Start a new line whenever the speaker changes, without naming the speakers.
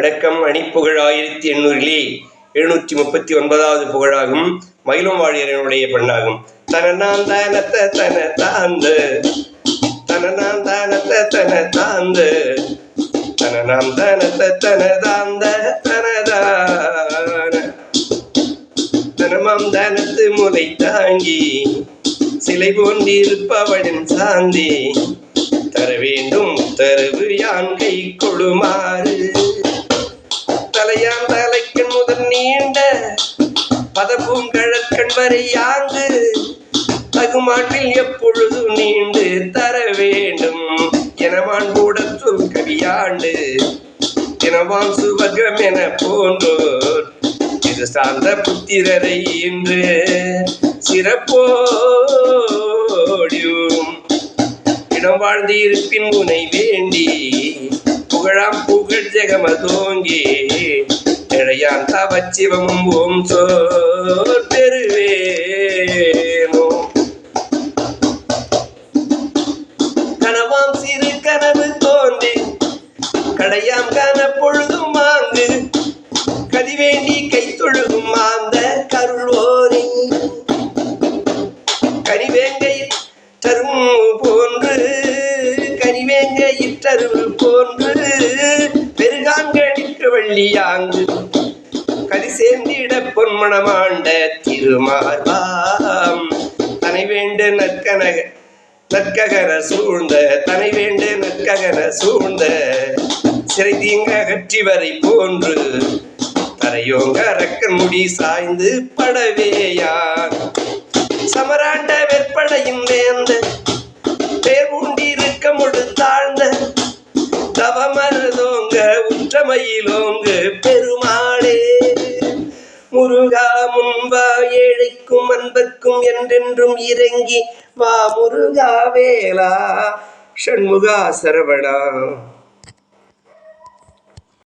வணக்கம். அணிப்புகழ் ஆயிரத்தி எண்ணூறிலே எழுநூற்றி முப்பத்தி ஒன்பதாவது புகழாகும். மயிலும் வாழியரனுடைய பெண்ணாகும். தனநான் தானத்த தன தாந்து. தனநான் தானத்த தன தாந்து. தனநாம் தனத்த தன தாந்த தனதான தனமாம் தானத்து முலை தாங்கி சிலை போன்றிருப்பவளின் சாந்தி. தர வேண்டும் உத்தரவு யான் கை கொழுமாறு தலையான் தலைக்கு முதல் நீண்ட பதப்பும் கழற்கண் வரை யாங்கு தகுமாட்டில் எப்பொழுது நீண்டு தர வேண்டும்? எனவான் கூட சொல் கவியாண்டு எனவான் சுபகம் என போன்றோர். இது சார்ந்த புத்திரரை இன்று சிறப்போடியும். இடம் வாழ்ந்து இருப்பின் உனை வேண்டி புகழாம் புகழ் ஜெகமதோங்கி சவச்சிவமும் ஓம் சோர் பெறுவேனோ. கனவாம் சிறு கனவு தோன்றி கடையாம் கன பொழுதும் வாங்கு கதிவேண்டி கை தொழுகும் மாந்த கருள்வோரை. கனிவேங்கை தரும் போன்று கனிவேங்கை தருவு போன்று பெருகான்களுக்கு வள்ளியாங்கு சேர்ந்திட பொன்மணமாண்ட திருமார்பாம். தனை வேண்டு நற்கனக நற்ககர சூழ்ந்த தனை வேண்டு நற்ககர சூழ்ந்த சிறை தீங்க அகற்றி வரை போன்று தரையோங்க அரக்கன் முடி சாய்ந்து படவேயான். சமராண்ட வெற்படையின் வேந்த பேர் உண்டிருக்க முழு தாழ்ந்த தவமருதோங்க உற்றமையிலோங்கு பெருமா முருகா முன்பா ஏழைக்கும் அன்பர்க்கும் என்றென்றும் இறங்கி வா முருகா வேலா ஷண்முகா சரவணா.